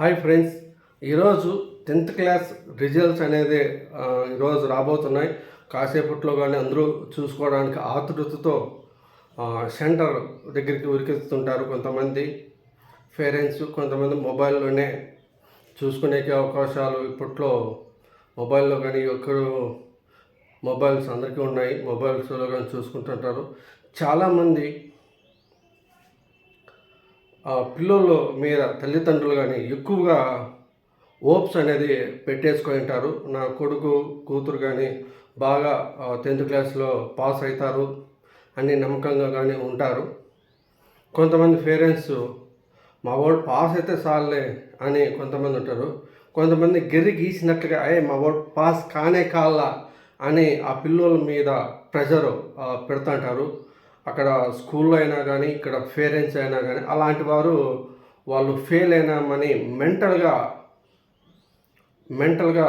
Hi friends. ఈరోజు tenth class results అనేది ఈరోజు రాబోతున్నాయి. కాసేపట్లో కానీ అందరూ చూసుకోవడానికి ఆతృతతో సెంటర్ దగ్గరికి ఉరికిస్తుంటారు కొంతమంది. పేరెంట్స్ కొంతమంది మొబైల్లోనే చూసుకునే అవకాశాలు ఇప్పట్లో మొబైల్లో కానీ ఒక్కరు మొబైల్స్ అందరికీ ఉన్నాయి. మొబైల్స్లో కానీ చూసుకుంటుంటారు. చాలామంది పిల్లల మీద తల్లిదండ్రులు కానీ ఎక్కువగా ఓప్స్ అనేది పెట్టేసుకొని ఉంటారు. నా కొడుకు కూతురు కానీ బాగా టెన్త్ క్లాస్లో పాస్ అవుతారు అని నమ్మకంగా కానీ ఉంటారు. కొంతమంది పేరెంట్స్ మా వాడు పాస్ అయితే చాలే అని కొంతమంది ఉంటారు. కొంతమంది గెరి గీసినట్లుగా అయ్యే మా వాడు పాస్ కానే కాలా అని ఆ పిల్లల మీద ప్రెషర్ పెడుతుంటారు అక్కడ స్కూల్లో అయినా కానీ ఇక్కడ పేరెంట్స్ అయినా కానీ అలాంటి వారు వాళ్ళు ఫెయిల్ అయినామని మెంటల్గా మెంటల్గా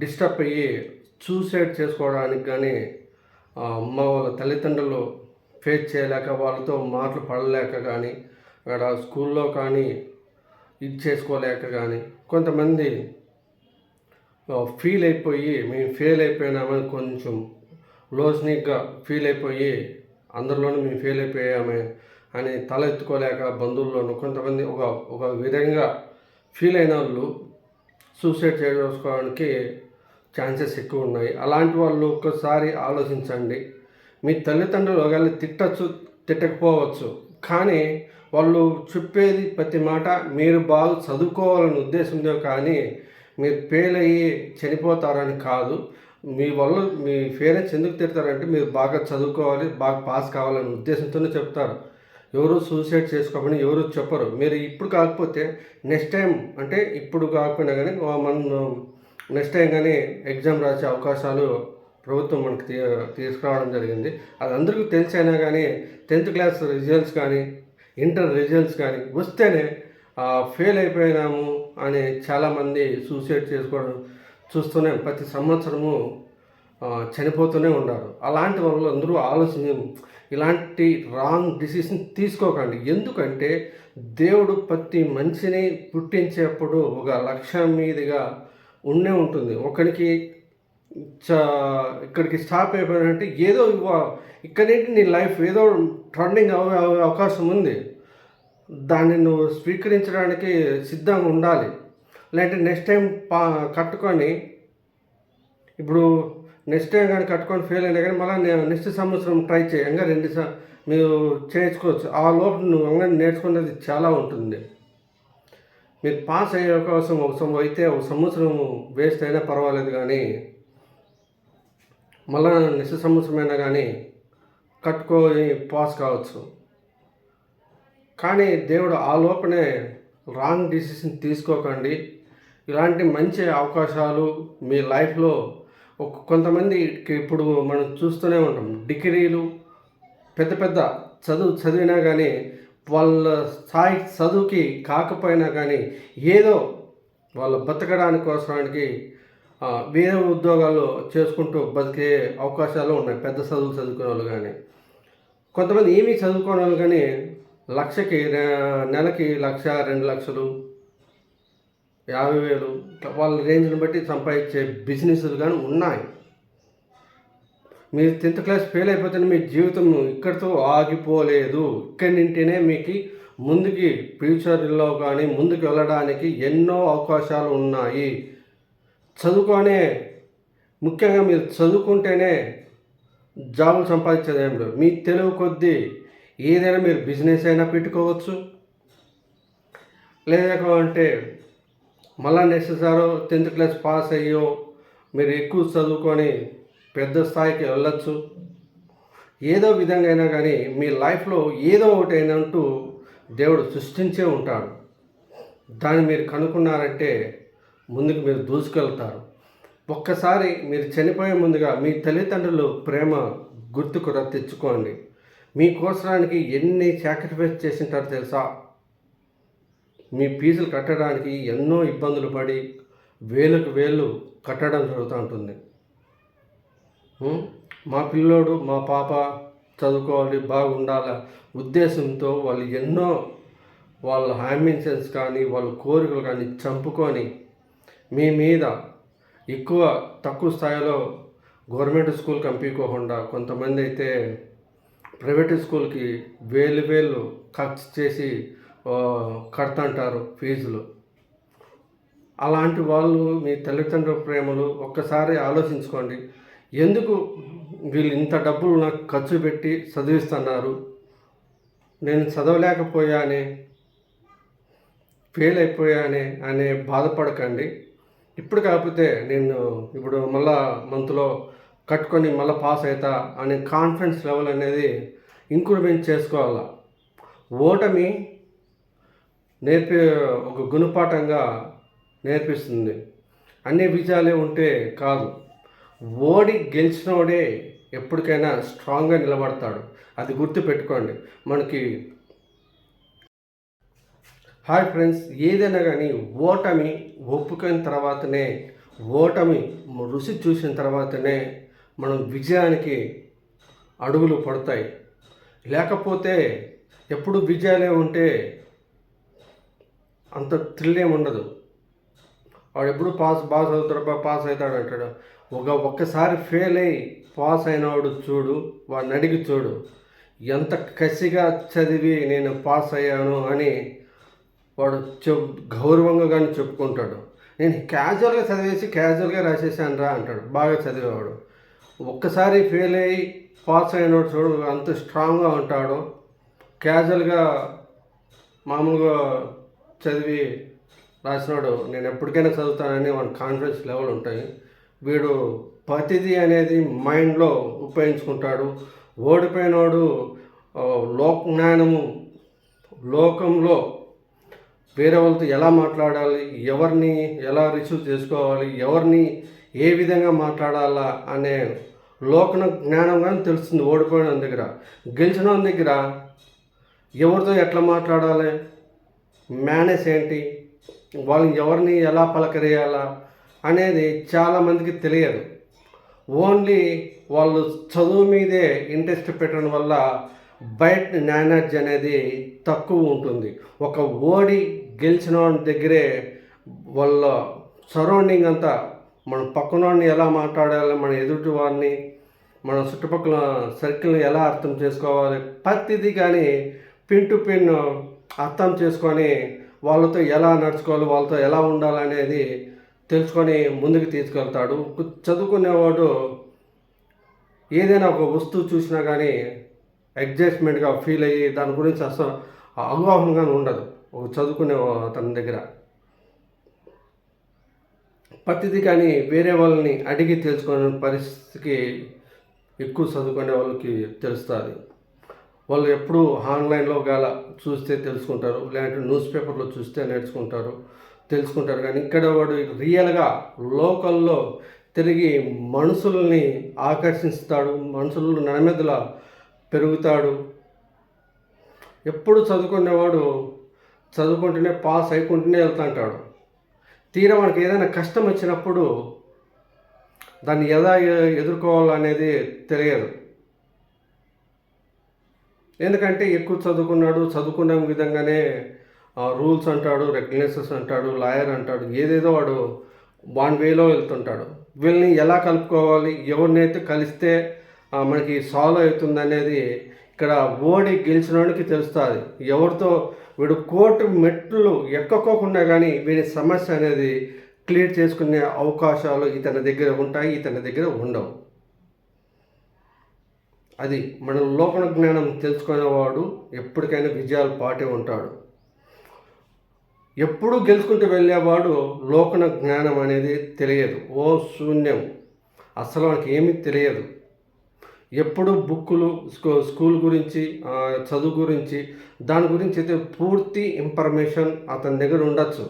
డిస్టర్బ్ అయ్యి సూసైడ్ చేసుకోవడానికి కానీ మా అమ్మ వాళ్ళ తల్లిదండ్రులు ఫేస్ చేయలేక వాళ్ళతో మాటలు పడలేక కానీ అక్కడ స్కూల్లో కానీ ఇది చేసుకోలేక కానీ కొంతమంది ఫీల్ అయిపోయి మేము ఫెయిల్ అయిపోయినామని కొంచెం లోస్నిక్గా ఫీల్ అయిపోయి అందరిలోనూ మేము ఫెయిల్ అయిపోయామే అని తల ఎత్తుకోలేక బంధువుల్లోనూ కొంతమంది ఒక ఒక విధంగా ఫీల్ అయిన వాళ్ళు సూసైడ్ చేసుకోవడానికి ఛాన్సెస్ ఎక్కువ ఉన్నాయి. అలాంటి వాళ్ళు ఒక్కసారి ఆలోచించండి. మీ తల్లిదండ్రులు ఒకవేళ తిట్టచ్చు తిట్టకపోవచ్చు కానీ వాళ్ళు చెప్పేది ప్రతి మాట మీరు బాగా చదువుకోవాలనే ఉద్దేశంతో కానీ మీరు ఫెయిల్ అయ్యి చనిపోతారని కాదు. మీ వల్ల మీ పేరెంట్స్ ఎందుకు తిడతారంటే మీరు బాగా చదువుకోవాలి బాగా పాస్ కావాలనే ఉద్దేశంతోనే చెప్తారు. ఎవరు సూసైడ్ చేసుకోమని ఎవరు చెప్పరు. మీరు ఇప్పుడు కాకపోతే నెక్స్ట్ టైం అంటే ఇప్పుడు కాకపోయినా కానీ మనం నెక్స్ట్ టైం కానీ ఎగ్జామ్ రాసే అవకాశాలు ప్రభుత్వం మనకి తీ తీసుకురావడం జరిగింది. అది అందరికీ తెలిసైనా కానీ టెన్త్ క్లాస్ రిజల్ట్స్ కానీ ఇంటర్ రిజల్ట్స్ కానీ వస్తేనే ఫెయిల్ అయిపోయినాము అని చాలామంది సూసైడ్ చేసుకోవడం చూస్తూనే ప్రతి సంవత్సరము చనిపోతూనే ఉన్నారు. అలాంటి వాళ్ళు అందరూ ఆలోచన ఇలాంటి రాంగ్ డిసిషన్ తీసుకోకండి. ఎందుకంటే దేవుడు ప్రతి మనిషిని పుట్టించేప్పుడు ఒక లక్ష్యం మీదుగా ఉండే ఉంటుంది. ఒకరికి చ ఇక్కడికి స్టాప్ అయిపోయినంటే ఏదో ఇవ్వ- ఇక్కడి నుండి నీ లైఫ్ ఏదో టర్నింగ్ అవే అవకాశం ఉంది. దాన్ని నువ్వు స్వీకరించడానికి సిద్ధంగా ఉండాలి. లేదంటే నెక్స్ట్ టైం పా కట్టుకొని ఇప్పుడు నెక్స్ట్ టైం కానీ కట్టుకొని ఫెయిల్ అయినా కానీ మళ్ళీ నెక్స్ట్ సంవత్సరం ట్రై చేయంగా రెండు సార్ మీరు చేయించుకోవచ్చు. ఆ లోపల నువ్వు అంగడి నేర్చుకునేది చాలా ఉంటుంది. మీరు పాస్ అయ్యే అవకాశం ఒక సంవత్సరం అయితే ఒక సంవత్సరం వేస్ట్ అయినా పర్వాలేదు కానీ మళ్ళా నిశ సంవత్సరమైనా కానీ కట్టుకొని పాస్ కావచ్చు. కానీ దేవుడు ఆ లోపనే రాంగ్ డిసిషన్ తీసుకోకండి. ఇలాంటి మంచి అవకాశాలు మీ లైఫ్లో ఒక కొంతమందికి ఇప్పుడు మనం చూస్తూనే ఉంటాం. డిగ్రీలు పెద్ద పెద్ద చదువు చదివినా కానీ వాళ్ళ స్థాయి చదువుకి కాకపోయినా కానీ ఏదో వాళ్ళు బతకడానికి కోసానికి వేరే ఉద్యోగాలు చేసుకుంటూ బతికే అవకాశాలు ఉన్నాయి. పెద్ద చదువులు చదువుకునే వాళ్ళు కానీ కొంతమంది ఏమీ చదువుకోని వాళ్ళు కానీ లక్షకి నెలకి లక్ష రెండు లక్షలు యాభై వేలు వాళ్ళ రేంజ్ని బట్టి సంపాదించే బిజినెస్లు కానీ ఉన్నాయి. మీరు టెన్త్ క్లాస్ ఫెయిల్ అయిపోతే మీ జీవితం ఇక్కడితో ఆగిపోలేదు. ఇక్కడి నుంటేనే మీకు ముందుకి ఫ్యూచర్లో కానీ ముందుకు వెళ్ళడానికి ఎన్నో అవకాశాలు ఉన్నాయి. చదువుకొనే ముఖ్యంగా మీరు చదువుకుంటేనే జాబులు సంపాదించేది ఏం లేదు. మీ తెలివి కొద్దీ ఏదైనా మీరు బిజినెస్ అయినా పెట్టుకోవచ్చు. లేదా అంటే మళ్ళా నెక్స్ట్ సారు టెన్త్ క్లాస్ పాస్ అయ్యో మీరు ఎక్కువ చదువుకొని పెద్ద స్థాయికి వెళ్ళొచ్చు. ఏదో విధంగా అయినా కానీ మీ లైఫ్లో ఏదో ఒకటి అయినంటూ దేవుడు సృష్టించే ఉంటాడు. దాన్ని మీరు కనుక్కున్నారంటే ముందుకు మీరు దూసుకెళ్తారు. ఒక్కసారి మీరు చనిపోయే ముందుగా మీ తల్లిదండ్రులు ప్రేమ గుర్తుకు తెచ్చుకోండి. మీ కోసరానికి ఎన్ని సాక్రిఫైస్ చేసింటారో తెలుసా? మీ ఫీజులు కట్టడానికి ఎన్నో ఇబ్బందులు పడి వేలకు వేలు కట్టడం జరుగుతూ ఉంటుంది. మా పిల్లోడు మా పాప చదువుకోవాలి బాగుండాల ఉద్దేశంతో వాళ్ళు ఎన్నో వాళ్ళ అంబిషన్స్ కానీ వాళ్ళ కోరికలు కానీ చంపుకొని మీ మీద ఎక్కువ తక్కువ స్థాయిలో గవర్నమెంట్ స్కూల్ కంపించుకోకుండా కొంతమంది అయితే ప్రైవేట్ స్కూల్కి వేలు వేలు ఖర్చు చేసి కడుతుంటారు ఫీజులు. అలాంటి వాళ్ళు మీ తల్లిదండ్రుల ప్రేమలు ఒక్కసారి ఆలోచించుకోండి. ఎందుకు వీళ్ళు ఇంత డబ్బులు నాకు ఖర్చు పెట్టి చదివిస్తున్నారు? నేను చదవలేకపోయానే ఫెయిల్ అయిపోయానే అనే బాధపడకండి. ఇప్పుడు కాకపోతే నేను ఇప్పుడు మళ్ళా మంత్లో కట్టుకొని మళ్ళీ పాస్ అవుతా అనే కాన్ఫిడెన్స్ లెవెల్ అనేది ఇంక్రిమెంట్ చేసుకోవాలా? ఓటమి నేర్పే ఒక గుణపాఠంగా నేర్పిస్తుంది. అన్ని విజయాలే ఉంటే కాదు. ఓడి గెలిచినోడే ఎప్పటికైనా స్ట్రాంగ్గా నిలబడతాడు. అది గుర్తుపెట్టుకోండి. మనకి హాయ్ ఫ్రెండ్స్ ఏదైనా కానీ ఓటమి ఒప్పుకున్న తర్వాతనే ఓటమి రుచి చూసిన తర్వాతనే మనం విజయానికి అడుగులు పడతాయి. లేకపోతే ఎప్పుడు విజయాలే ఉంటే అంత థ్రిల్ ఏమి ఉండదు. వాడు ఎప్పుడు పాస్ పాస్ అవుతాడు పాస్ అవుతాడు అంటాడు. ఒక ఒక్కసారి ఫెయిల్ అయ్యి పాస్ అయినవాడు చూడు వాడిని అడిగి చూడు. ఎంత కసిగా చదివి నేను పాస్ అయ్యాను అని వాడు చెప్ గౌరవంగా కానీ చెప్పుకుంటాడు. నేను క్యాజువల్గా చదివేసి క్యాజువల్గా రాసేసాను రా అంటాడు. బాగా చదివేవాడు. ఒక్కసారి ఫెయిల్ అయ్యి పాస్ అయినవాడు చూడు అంత స్ట్రాంగ్గా ఉంటాడు. క్యాజువల్గా మామూలుగా చదివి రాసినాడు నేను ఎప్పటికైనా చదువుతానని వాడి కాన్ఫిడెన్స్ లెవెల్ ఉంటాయి. వీడు ప్రతిదీ అనేది మైండ్లో ఉపయోగించుకుంటాడు. ఓడిపోయినోడు లోక జ్ఞానము లోకంలో వేరే వాళ్ళతో ఎలా మాట్లాడాలి ఎవరిని ఎలా రిసీవ్ చేసుకోవాలి ఎవరిని ఏ విధంగా మాట్లాడాలా అనే లోకన జ్ఞానం కానీ తెలుస్తుంది ఓడిపోయిన దగ్గర. గెలిచిన దగ్గర ఎవరితో ఎట్లా మాట్లాడాలి మేనేజ్ ఏంటి? వాళ్ళని ఎవరిని ఎలా పలకరేయాలా అనేది చాలామందికి తెలియదు. ఓన్లీ వాళ్ళు చదువు మీదే ఇంట్రెస్ట్ పెట్టడం వల్ల బయట నాలెడ్జ్ అనేది తక్కువ ఉంటుంది. ఒక ఓడి గెలిచిన వాడి దగ్గరే వాళ్ళ సరౌండింగ్ అంతా మన పక్కనోడిని ఎలా మాట్లాడాలి మన ఎదుటి వారిని మన చుట్టుపక్కల సర్కిల్ని ఎలా అర్థం చేసుకోవాలి ప్రతిదీ కానీ పిన్ టు పిన్ అర్థం చేసుకొని వాళ్ళతో ఎలా నడుచుకోవాలి వాళ్ళతో ఎలా ఉండాలనేది తెలుసుకొని ముందుకు తీసుకెళ్తాడు. చదువుకునేవాడు ఏదైనా ఒక వస్తువు చూసినా కానీ అడ్జస్ట్మెంట్గా ఫీల్ అయ్యి దాని గురించి అసలు అవగాహనగా ఉండదు. ఒక చదువుకునే అతని దగ్గర. ప్రతిదీ కానీ వేరే వాళ్ళని అడిగి తెలుసుకునే పరిస్థితికి ఎక్కువ చదువుకునే వాళ్ళకి తెలుస్తుంది. వాళ్ళు ఎప్పుడు ఆన్లైన్లో గల చూస్తే తెలుసుకుంటారు లేదంటే న్యూస్ పేపర్లో చూస్తే నేర్చుకుంటారు తెలుసుకుంటారు. కానీ ఇక్కడ వాడు రియల్గా లోకల్లో తిరిగి మనుషుల్ని ఆకర్షిస్తాడు మనుషులు నడమెదల పెరుగుతాడు. ఎప్పుడు చదువుకునేవాడు చదువుకుంటూనే పాస్ అయికుంటూనే వెళ్తుంటాడు తీరా మనకి ఏదైనా కష్టం వచ్చినప్పుడు దాన్ని ఎలా ఎదుర్కోవాలనేది తెలియదు. ఎందుకంటే ఎక్కువ చదువుకున్నాడు చదువుకున్న విధంగానే రూల్స్ అంటాడు రెగ్యులేషన్స్ అంటాడు లాయర్ అంటాడు ఏదేదో వాడు వాన్ వేలో వెళ్తుంటాడు. వీళ్ళని ఎలా కలుపుకోవాలి ఎవరినైతే కలిస్తే మనకి సాల్వ్ అవుతుంది అనేది ఇక్కడ ఓడి గెలిచినోడికి తెలుస్తుంది. ఎవరితో వీడు కోర్టు మెట్లు ఎక్కకోకుండా కానీ వీడి సమస్య అనేది క్లియర్ చేసుకునే అవకాశాలు ఇతని దగ్గర ఉంటాయి ఇతని దగ్గర ఉండవు. అది మన లోపల జ్ఞానం తెలుసుకునేవాడు ఎప్పటికైనా విజయాలు పాటే ఉంటాడు. ఎప్పుడు గెలుచుకుంటూ వెళ్ళేవాడు లోకన జ్ఞానం అనేది తెలియదు. ఓ శూన్యం. అసలు మనకి ఏమీ తెలియదు. ఎప్పుడు బుక్కులు స్కూల్ గురించి చదువు గురించి దాని గురించి అయితే పూర్తి ఇన్ఫర్మేషన్ అతని దగ్గర ఉండొచ్చు.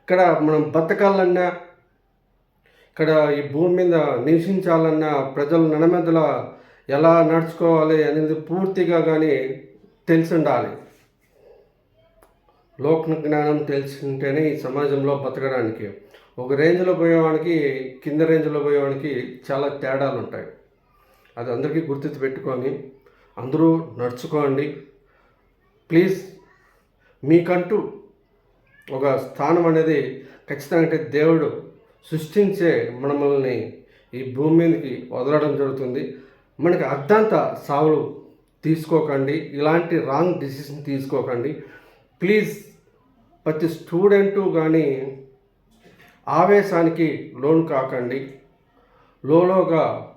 ఇక్కడ మనం బతకాలన్నా ఇక్కడ ఈ భూమి మీద నివసించాలన్నా ప్రజలు నడమెదల ఎలా నడుచుకోవాలి అనేది పూర్తిగా కానీ తెలిసి ఉండాలి లోక జ్ఞానం తెలిసింటేనే ఈ సమాజంలో బతకడానికి. ఒక రేంజ్లో పోయేవానికి కింద రేంజ్లో పోయేవానికి చాలా తేడాలు ఉంటాయి అది అందరికీ గుర్తు పెట్టుకొని అందరూ నడుచుకోండి. ప్లీజ్ మీకంటూ ఒక స్థానం అనేది ఖచ్చితంగా అంటే దేవుడు సృష్టించే మనమల్ని ఈ భూమి మీదకి వదలడం జరుగుతుంది. మనకి అర్థాంత సావులు తీసుకోకండి. ఇలాంటి రాంగ్ డిసిషన్ తీసుకోకండి. ప్లీజ్ ప్రతి స్టూడెంటు కానీ ఆవేశానికి లోన్ కాకండి. లోలోగా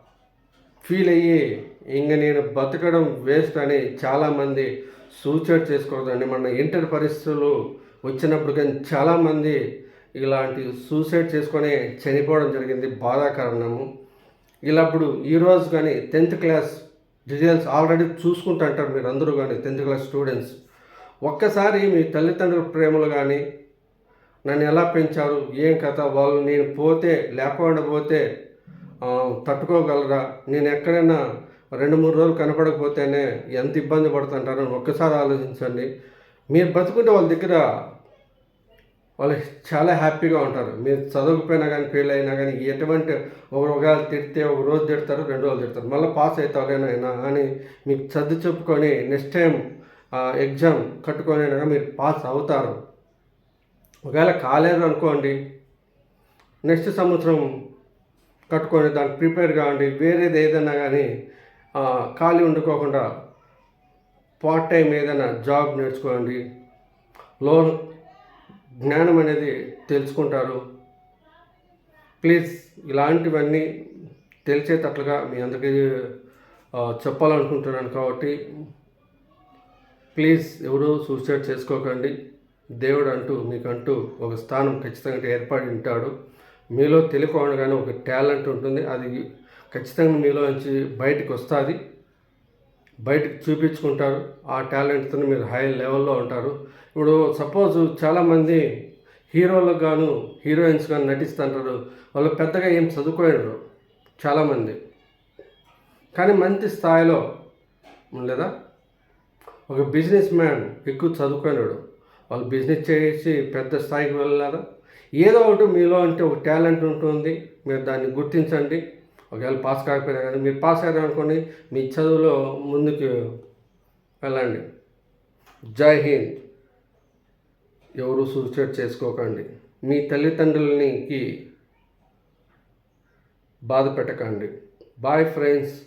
ఫీల్ అయ్యి ఇంక నేను బతకడం వేస్ట్ అని చాలామంది సూసైడ్ చేసుకోవద్దండి. మన ఇంటర్ పరిస్థితులు వచ్చినప్పుడు కానీ చాలామంది ఇలాంటి సూసైడ్ చేసుకొని చనిపోవడం జరిగింది. బాధాకరణము. ఇలాప్పుడు ఈరోజు కానీ టెన్త్ క్లాస్ డీటెయిల్స్ ఆల్రెడీ చూసుకుంటుంటారు మీరు అందరూ కానీ టెన్త్ క్లాస్ స్టూడెంట్స్. ఒక్కసారి మీ తల్లిదండ్రుల ప్రేమలు కానీ నన్ను ఎలా పెంచారు ఏం కథ వాళ్ళు నేను పోతే లేకుండా పోతే తట్టుకోగలరా? నేను ఎక్కడైనా రెండు మూడు రోజులు కనపడకపోతేనే ఎంత ఇబ్బంది పడుతుంటారో ఒక్కసారి ఆలోచించండి. మీరు బతుకుంటే వాళ్ళ దగ్గర వాళ్ళు చాలా హ్యాపీగా ఉంటారు. మీరు చదవకపోయినా కానీ ఫెయిల్ అయినా కానీ ఎటువంటి ఒక ఒకవేళ తిడితే ఒక రోజు తిడతారు రెండు రోజులు తిడతారు. మళ్ళీ పాస్ అవుతారేనైనా అని మీకు చదువు చెప్పుకొని నెక్స్ట్ టైం ఎగ్జామ్ కట్టుకొని అయినా మీరు పాస్ అవుతారు. ఒకవేళ కాలేదు అనుకోండి నెక్స్ట్ సంవత్సరం కట్టుకొని దానికి ప్రిపేర్ కావండి వేరేది ఏదైనా కానీ ఖాళీ ఉండుకోకుండా పార్ట్ టైం ఏదైనా జాబ్ నేర్చుకోండి లోన్ జ్ఞానం అనేది తెలుసుకుంటారు. ప్లీజ్ ఇలాంటివన్నీ తెలిసేటట్లుగా మీ అందరికీ చెప్పాలనుకుంటున్నాను కాబట్టి ప్లీజ్ ఎవరూ సూసైడ్ చేసుకోకండి. దేవుడు అంటూ మీకంటూ ఒక స్థానం ఖచ్చితంగా ఏర్పడి ఉంటాడు. మీలో తెలియకుండానే ఒక టాలెంట్ ఉంటుంది. అది ఖచ్చితంగా మీలో నుంచి బయటకు వస్తుంది. బయటకు చూపించుకుంటారు. ఆ టాలెంట్తో మీరు హై లెవెల్లో ఉంటారు. ఇప్పుడు సపోజ్ చాలామంది హీరోలకు గాను హీరోయిన్స్ కానీ నటిస్తుంటారు. వాళ్ళు పెద్దగా ఏం చదువుకోలేరు చాలామంది. కానీ మంచి స్థాయిలో లేదా? ఒక బిజినెస్ మ్యాన్ ఎక్కువ చదువుకున్నాడు వాళ్ళు బిజినెస్ చేసి పెద్ద స్థాయికి వెళ్ళలేదా? ఏదో ఒకటి మీలో అంటే ఒక టాలెంట్ ఉంటుంది. మీరు దాన్ని గుర్తించండి. ఒకవేళ పాస్ కాకపోయినా కానీ మీరు పాస్ అయ్యారు అనుకోండి మీ చదువులో ముందుకు వెళ్ళండి. జై హింద్. ఎవరు సూసైడ్ చేసుకోకండి. మీ తల్లిదండ్రులకి బాధ పెట్టకండి. Bye friends